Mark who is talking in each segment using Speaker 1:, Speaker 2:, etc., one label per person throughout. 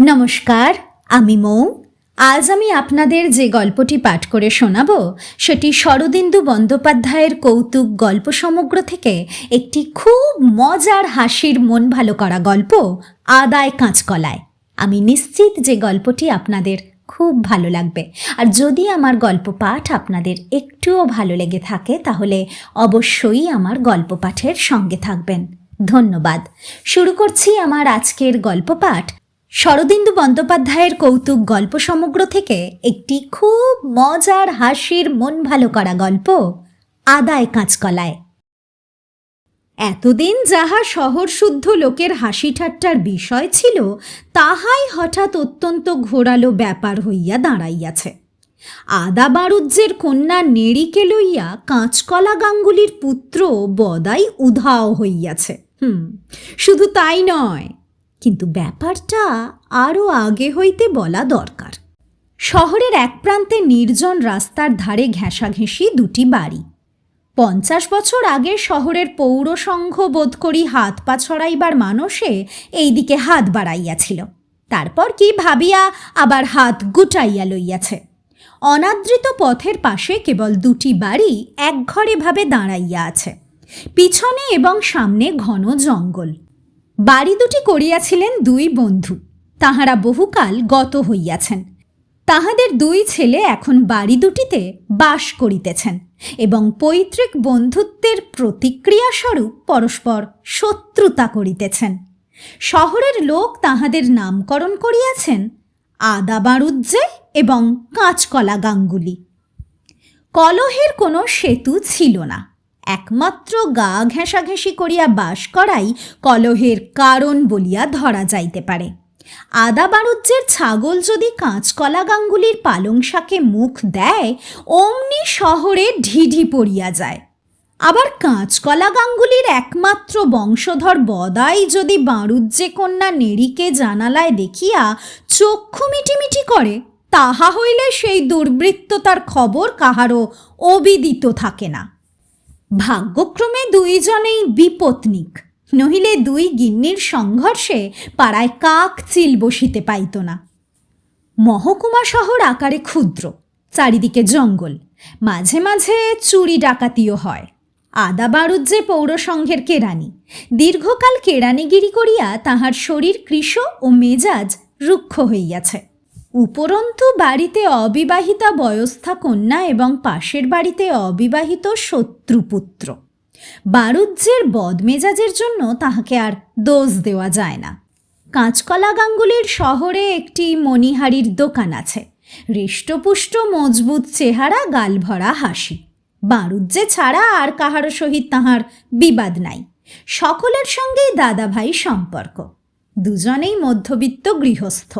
Speaker 1: নমস্কার, আমি মৌ। আজ আমি আপনাদের যে গল্পটি পাঠ করে শোনাব, সেটি শরদিন্দু বন্দ্যোপাধ্যায়ের কৌতুক গল্প সমগ্র থেকে একটি খুব মজার হাসির মন ভালো করা গল্প, আদায় কাঁচকলায়। আমি নিশ্চিত যে গল্পটি আপনাদের খুব ভালো লাগবে। আর যদি আমার গল্প পাঠ আপনাদের একটুও ভালো লেগে থাকে, তাহলে অবশ্যই আমার গল্প পাঠের সঙ্গে থাকবেন। ধন্যবাদ। শুরু করছি আমার আজকের গল্প পাঠ শরদিন্দু বন্দ্যোপাধ্যায়ের কৌতুক গল্প সমগ্র থেকে একটি খুব মজার হাসির মন ভালো করা গল্প, আদায় কাঁচকলায়। এতদিন যাহা শহর শুদ্ধ লোকের হাসি ঠাট্টার বিষয় ছিল, তাহাই হঠাৎ অত্যন্ত ঘোরালো ব্যাপার হইয়া দাঁড়াইয়াছে। আদা বারুজ্যের কন্যা নেড়িকে লইয়া কাঁচকলা গাঙ্গুলির পুত্র বদাই উধাও হইয়াছে। হুম, শুধু তাই নয় কিন্তু ব্যাপারটা আরও আগে হইতে বলা দরকার। শহরের এক প্রান্তে নির্জন রাস্তার ধারে ঘেঁষাঘেঁষি দুটি বাড়ি। পঞ্চাশ বছর আগে শহরের পৌরসংঘ বোধ করি হাত পা ছড়াইবার মানুষে এইদিকে হাত বাড়াইয়াছিল। তারপর কি ভাবিয়া আবার হাত গুটাইয়া লইয়াছে। অনাদৃত পথের পাশে কেবল দুটি বাড়ি একঘরে ভাবে দাঁড়াইয়া আছে। পিছনে এবং সামনে ঘন জঙ্গল। বাড়ি দুটি করিয়াছিলেন দুই বন্ধু, তাহারা বহুকাল গত হইয়াছেন। তাহাদের দুই ছেলে এখন বাড়ি দুটিতে বাস করিতেছেন এবং পৈতৃক বন্ধুত্বের প্রতিক্রিয়াস্বরূপ পরস্পর শত্রুতা করিতেছেন। শহরের লোক তাহাদের নামকরণ করিয়াছেন আদা বারুজ্জে এবং কাঁচকলা গাঙ্গুলি কলহের কোনো সেতু ছিল না। একমাত্র গা ঘেঁষাঘেঁষি করিয়া বাস করাই কলহের কারণ বলিয়া ধরা যাইতে পারে। আদা বাণুজ্যের ছাগল যদি কাঁচকলা গাঙ্গুলির পালং শাকে মুখ দেয়, অমনি শহরে ঢিঢি পড়িয়া যায়। আবার কাঁচকলা গাঙ্গুলির একমাত্র বংশধর বদাই যদি বাঁরুজ্জে কন্যা নেড়িকে জানালায় দেখিয়া চক্ষু মিটিমিটি করে, তাহা হইলে সেই দুর্বৃত্ততার খবর কাহারও অবিদিত থাকে না। ভাগ্যক্রমে দুইজনেই বিপত্নিক। নহিলে দুই গিন্নির সংঘর্ষে পাড়ায় কাক চিল বসিতে পাইত না। মহকুমা শহর আকারে ক্ষুদ্র, চারিদিকে জঙ্গল, মাঝে মাঝে চুরি ডাকাতিও হয়। আদা বারুজ্জে পৌরসংঘের কেরানি দীর্ঘকাল কেরানিগিরি করিয়া তাহার শরীর কৃষ ও মেজাজ রুক্ষ হইয়াছে। উপরন্তু বাড়িতে অবিবাহিতা বয়স্থা কন্যা এবং পাশের বাড়িতে অবিবাহিত শত্রুপুত্র। বারুজ্যের বদমেজাজের জন্য তাহাকে আর দোষ দেওয়া যায় না। কাঁচকলা গাঙ্গুলির শহরে একটি মণিহারির দোকান আছে। হৃষ্টপুষ্ট মজবুত চেহারা, গালভরা হাসি। বারুজ্যে ছাড়া আর কাহারও সহিত তাহার বিবাদ নাই। সকলের সঙ্গেই দাদাভাই সম্পর্ক। দুজনেই মধ্যবিত্ত গৃহস্থ।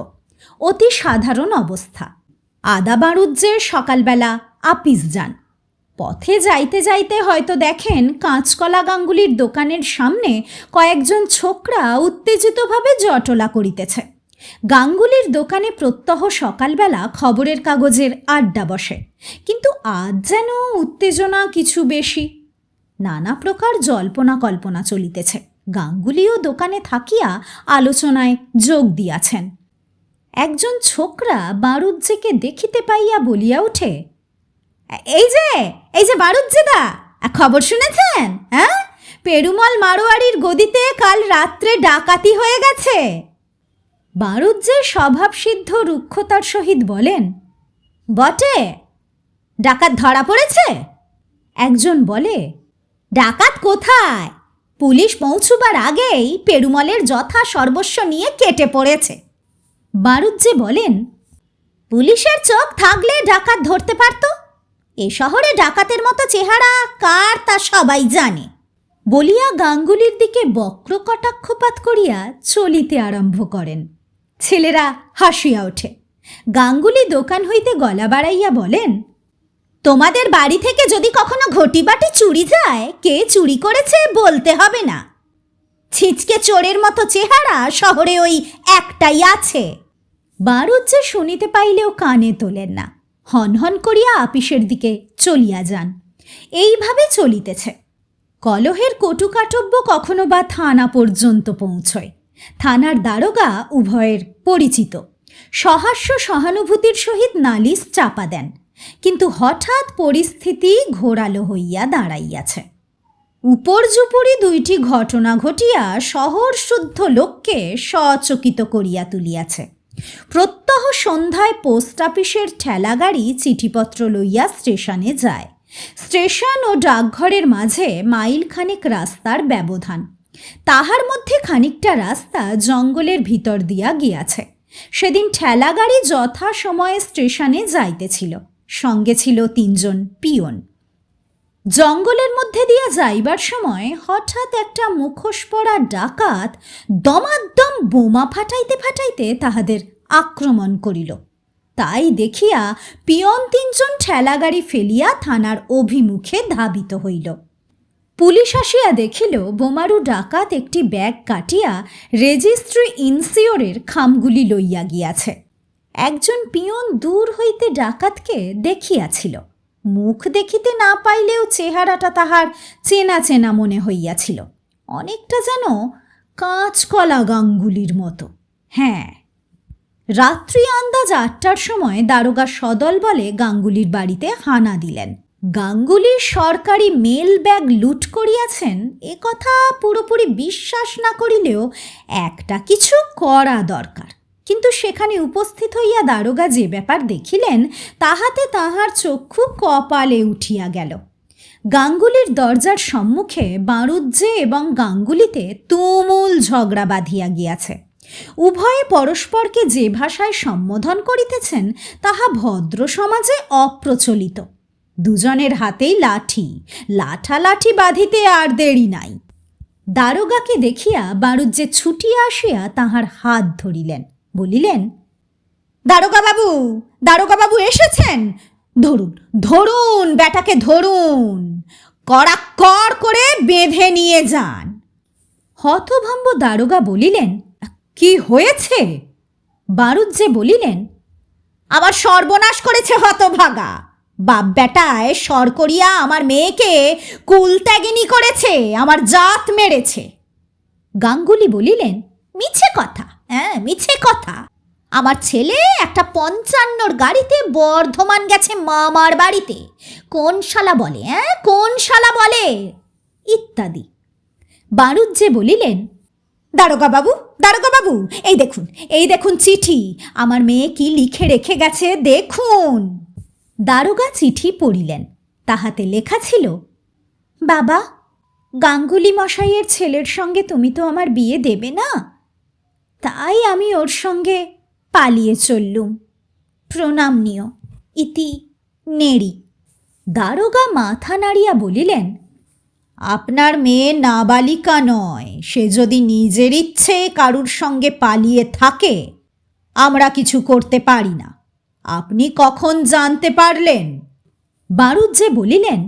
Speaker 1: অতি সাধারণ অবস্থা। আদা বারুজ্যের সকালবেলা আপিস যান। পথে যাইতে যাইতে হয়তো দেখেন কাঁচকলা গাঙ্গুলির দোকানের সামনে কয়েকজন ছোকরা উত্তেজিতভাবে জটলা করিতেছে। গাঙ্গুলির দোকানে প্রত্যহ সকালবেলা খবরের কাগজের আড্ডা বসে। কিন্তু আজ যেন উত্তেজনা কিছু বেশি। নানা প্রকার জল্পনা কল্পনা চলিতেছে। গাঙ্গুলিও দোকানে থাকিয়া আলোচনায় যোগ দিয়াছেন। একজন ছোকরা বারুজ্জেকে দেখিতে পাইয়া বলিয়া ওঠে এই যে এই যে বারুজ্জেদা খবর শুনেছেন হ্যাঁ? পেরুমল মারোয়ারির গদিতে কাল রাত্রে ডাকাতি হয়ে গেছে। বারুজ্জের স্বভাবসিদ্ধ রুক্ষতার সহিত বলেন, বটে, ডাকাত ধরা পড়েছে? একজন বলে, ডাকাত কোথায়? পুলিশ পৌঁছুবার আগেই পেরুমলের যথা সর্বস্ব নিয়ে কেটে পড়েছে। বারুজ্জে বলেন, পুলিশের চোখ থাকলে ডাকাত ধরতে পারত? এ শহরে ডাকাতের মতো চেহারা কার তা সবাই জানে। বলিয়া গাঙ্গুলির দিকে বক্র কটাক্ষপাত করিয়া চলিতে আরম্ভ করেন। ছেলেরা হাসিয়া ওঠে। গাঙ্গুলি দোকান হইতে গলা বাড়াইয়া বলেন, তোমাদের বাড়ি থেকে যদি কখনো ঘটিবাটি চুরি যায়, কে চুরি করেছে বলতে হবে না। ছিচকে চোরের মতো চেহারা শহরে ওই একটাই আছে। বারুজ্জে শুনিতে পাইলেও কানে তোলেন না। হনহন করিয়া আপিসের দিকে চলিয়া যান। এইভাবে চলিতেছে। কলহের কটুকাটব্য কখনো বা থানা পর্যন্ত পৌঁছয়। থানার দারোগা উভয়ের পরিচিত। সহাস্য সহানুভূতির সহিত নালিশ চাপা দেন। কিন্তু হঠাৎ পরিস্থিতি ঘোরালো হইয়া দাঁড়াইয়াছে। উপর্যুপরি দুইটি ঘটনা ঘটিয়া শহর শুদ্ধ লোককে সচকিত করিয়া তুলিয়াছে। প্রত্যহ সন্ধ্যায় পোস্ট অফিসের ঠেলাগাড়ি চিঠিপত্র লইয়া স্টেশনে যায়। স্টেশন ও ডাকঘরের মাঝে মাইলখানেক রাস্তার ব্যবধান। তাহার মধ্যে খানিকটা রাস্তা জঙ্গলের ভিতর দিয়া গিয়াছে। সেদিন ঠেলাগাড়ি যথা সময়ে স্টেশনে যাইতেছিল। সঙ্গে ছিল তিনজন পিয়ন। জঙ্গলের মধ্যে দিয়া যাইবার সময় হঠাৎ একটা মুখোশ পড়া ডাকাত দমাদ্দম বোমা ফাটাইতে ফাটাইতে তাহাদের আক্রমণ করিল। তাই দেখিয়া পিয়ন তিনজন ঠেলাগাড়ি ফেলিয়া থানার অভিমুখে ধাবিত হইল। পুলিশ আসিয়া দেখিল, বোমারু ডাকাত একটি ব্যাগ কাটিয়া রেজিস্ট্রি ইনসিওরের খামগুলি লইয়া গিয়াছে। একজন পিয়ন দূর হইতে ডাকাতকে দেখিয়াছিল। মুখ দেখিতে না পাইলেও চেহারাটা তাহার চেনা চেনা মনে হইয়াছিল। অনেকটা যেন কাঁচকলা গাঙ্গুলির মতো। হ্যাঁ রাত্রি আন্দাজ আটটার সময় দারোগা সদল বলে গাঙ্গুলির বাড়িতে হানা দিলেন। গাঙ্গুলির সরকারি মেল ব্যাগ লুট করিয়াছেন, এ কথা পুরোপুরি বিশ্বাস না করিলেও একটা কিছু করা দরকার। কিন্তু সেখানে উপস্থিত হইয়া দারোগা যে ব্যাপার দেখিলেন, তাহাতে তাহার চক্ষু কপালে উঠিয়া গেল। গাঙ্গুলির দরজার সম্মুখে বাঁরুজ্জে এবং গাঙ্গুলিতে তুমুল ঝগড়া বাঁধিয়া গিয়াছে। উভয়ে পরস্পরকে যে ভাষায় সম্বোধন করিতেছেন, তাহা ভদ্র সমাজে অপ্রচলিত। দুজনের হাতেই লাঠি লাঠা লাঠি বাঁধিতে আর দেরি নাই। দারোগাকে দেখিয়া বারুজ্জে ছুটিয়া আসিয়া তাহার হাত ধরিলেন। বলিলেন দারোগা বাবু দারোগা বাবু এসেছেন। ধরুন ধরুন, বেটাকে ধরুন। কড়া কড়াক্কর করে বেঁধে নিয়ে যান। হতভম্ব দারোগা বলিলেন, কি হয়েছে? বারুদ যে বলিলেন আমার সর্বনাশ করেছে হতভাগা। বাপ বেটায় সর করিয়া আমার মেয়েকে কুলত্যাগিনী করেছে, আমার জাত মেরেছে। গাঙ্গুলি বলিলেন, মিছে কথা। হ্যাঁ মিছে কথা। আমার ছেলে একটা পঞ্চান্নর গাড়িতে বর্ধমান গেছে মামার বাড়িতে। কোন শালা বলে হ্যাঁ? কোন শালা বলে? ইত্যাদি। বারুজ্জে বলিলেন, দারোগা বাবু দারোগা বাবু, এই দেখুন এই দেখুন চিঠি। আমার মেয়ে কি লিখে রেখে গেছে, দেখুন। দারোগা চিঠি পড়িলেন। তাহাতে লেখা ছিল, বাবা গাঙ্গুলি মশাইয়ের ছেলের সঙ্গে তুমি তো আমার বিয়ে দেবে না? তাই আমি ওর সঙ্গে পালিয়ে চললুম। প্রণাম নিও। ইতি নেড়ি। দারোগা মাথা নাড়িয়া বলিলেন, আপনার মেয়ে নাবালিকা নয়, সে যদি নিজের ইচ্ছে কারুর সঙ্গে পালিয়ে থাকে, আমরা কিছু করতে পারি না। আপনি কখন জানতে পারলেন? বারুজ্জে বলিলেন,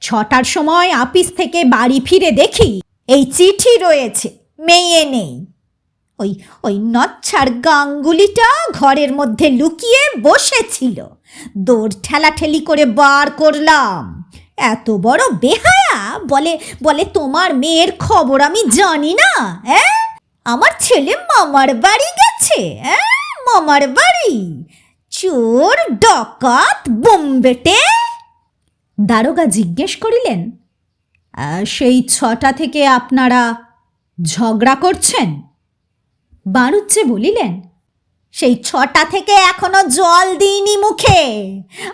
Speaker 1: ছটার সময় আপিস থেকে বাড়ি ফিরে দেখি, এই চিঠি রয়েছে, মেয়ে নেই। ওই ওই নচ্ছার গাঙ্গুলিটা ঘরের মধ্যে লুকিয়ে বসেছিল। দৌড় ঠেলাঠেলি করে বার করলাম। এত বড় বেহায়া? বলে বলে তোমার মেয়ের খবর আমি জানি না হ্যাঁ আমার ছেলে মামার বাড়ি গেছে মামার বাড়ি। চোর, ডকাত বোম্বেটে দারোগা জিজ্ঞেস করিলেন সেই ছটা থেকে আপনারা ঝগড়া করছেন? বারুচ্ছে বলিলেন, সেই ছটা থেকে এখনও জল দিইনি মুখে।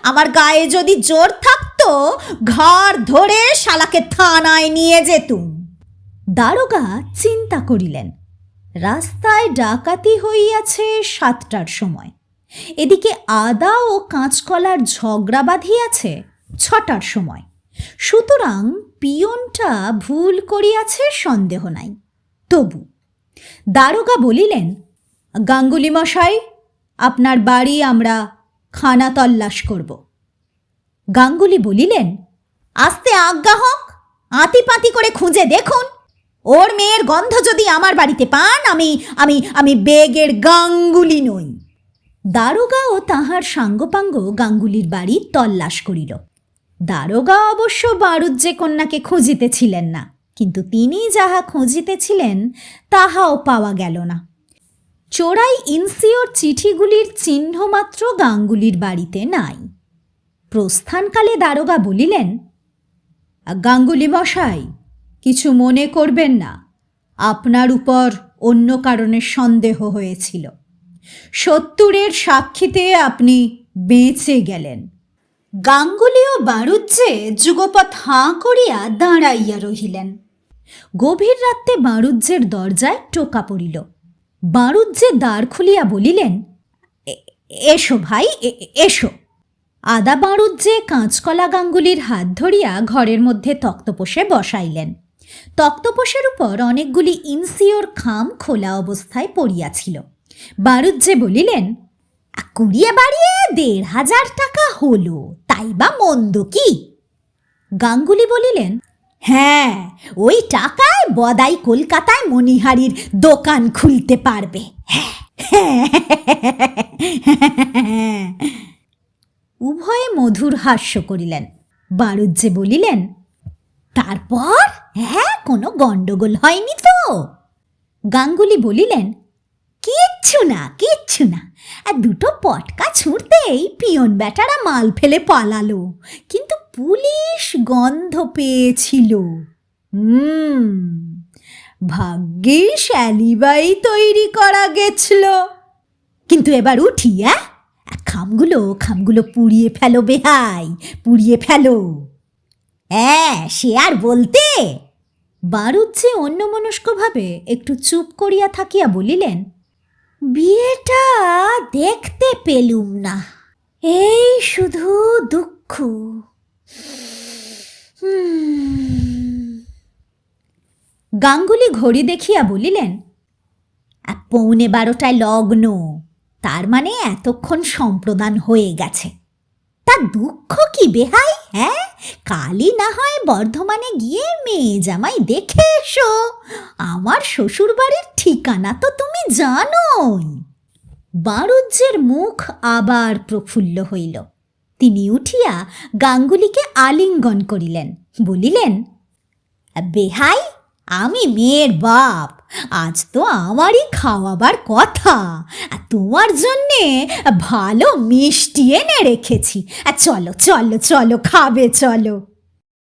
Speaker 1: আমার গায়ে যদি জোর থাকতো ঘাড় ধরে শালাকে থানায় নিয়ে যেতুম। দারোগা চিন্তা করিলেন, রাস্তায় ডাকাতি হইয়াছে সাতটার সময়। এদিকে আদা ও কাঁচকলার ঝগড়া বাঁধিয়াছে ছটার সময়। সুতরাং পিয়নটা ভুল করিয়াছে, সন্দেহ নাই। তবু দারোগা বলিলেন, গাঙ্গুলি মশাই, আপনার বাড়ি আমরা খানা তল্লাশ করব। গাঙ্গুলি বলিলেন, আস্তে আজ্ঞা হোক আতি পাতি করে খুঁজে দেখুন। ওর মেয়ের গন্ধ যদি আমার বাড়িতে পান, আমি আমি আমি বেগের গাঙ্গুলি নই। দারোগা ও তাহার সাঙ্গপাঙ্গ গাঙ্গুলির বাড়ি তল্লাশ করিল। দারোগা অবশ্য বারুজ্জে কন্যাকে খুঁজিতেছিলেন না। কিন্তু তিনি যাহা খুঁজিতেছিলেন, তাহাও পাওয়া গেল না। চোরাই ইনসিওর চিঠিগুলির চিহ্নমাত্র গাঙ্গুলির বাড়িতে নাই। প্রস্থানকালে দারোগা বলিলেন, গাঙ্গুলি মশাই, কিছু মনে করবেন না। আপনার উপর অন্য কারণে সন্দেহ হয়েছিল। সত্তরের সাক্ষীতে আপনি বেঁচে গেলেন। গাঙ্গুলি ও বারুজ্জে যুগপথ হাঁ করিয়া দাঁড়াইয়া রহিলেন। গভীর রাত্রে বারুজ্জের দরজায় টোকা পড়িল। বারুজ্জে দ্বার খুলিয়া বলিলেন, "এ- এসো ভাই এসো। আদা বাঁড়ুজ্জে কাঁচকলা গাঙ্গুলির হাত ধরিয়া ঘরের মধ্যে তক্তপোষে বসাইলেন। তক্তপোষের উপর অনেকগুলি ইনসিওর খাম খোলা অবস্থায় পড়িয়াছিল। বারুজ্জে বলিলেন কুড়িয়ে বাড়িয়ে দেড় হাজার টাকা হলো, তাই বা মন্দ কি? গাঙ্গুলি বলিলেন হ্যাঁ ওই টাকায় বদাই কলকাতায় মণিহারির দোকান খুলতে পারবে। উভয়ে মধুর হাস্য করিলেন। বারুজ্জে বলিলেন, তারপর হ্যাঁ কোনো গণ্ডগোল হয়নি তো? গাঙ্গুলি বলিলেন, কিচ্ছু না কিচ্ছু না। আর দুটো পটকা ছুঁড়তেই পিয়ন ব্যাটারা মাল ফেলে পালালো। কিন্তু পুলিশ গন্ধ পেয়েছিল। হুম, ভাগ্যিস অ্যালিবাই তৈরি করা গেছিল। কিন্তু এবার উঠি আর খামগুলো খামগুলো পুড়িয়ে ফেলো বেহাই, পুড়িয়ে ফেলো। হ্যাঁ সে আর বলতে? বারুজ্জে অন্যমনস্কভাবে একটু চুপ করিয়া থাকিয়া বলিলেন বিয়েটা দেখতে পেলুম না। এই শুধু দুঃখ। গাঙ্গুলি ঘড়ি দেখিয়া বলিলেন "আ, পৌনে বারোটায় লগ্ন। তার মানে এতক্ষণ সম্প্রদান হয়ে গেছে। তা দুঃখ কি বেহাই হ্যাঁ? কালই না হয় বর্ধমানে গিয়ে মেয়ে জামাই দেখে এসো। আমার শ্বশুর বাড়ির ঠিকানা তো তুমি জানোই। বারুজ্যের মুখ আবার প্রফুল্ল হইল। তিনি উঠিয়া গাঙ্গুলিকে আলিঙ্গন করিলেন, বলিলেন, বেহাই, আমি মেয়ের বাপ। আজ তো আমারই খাওয়াবার কথা। আর তোমার জন্যে ভালো মিষ্টি এনে রেখেছি। আর চলো চলো চলো, খাবে, চলো।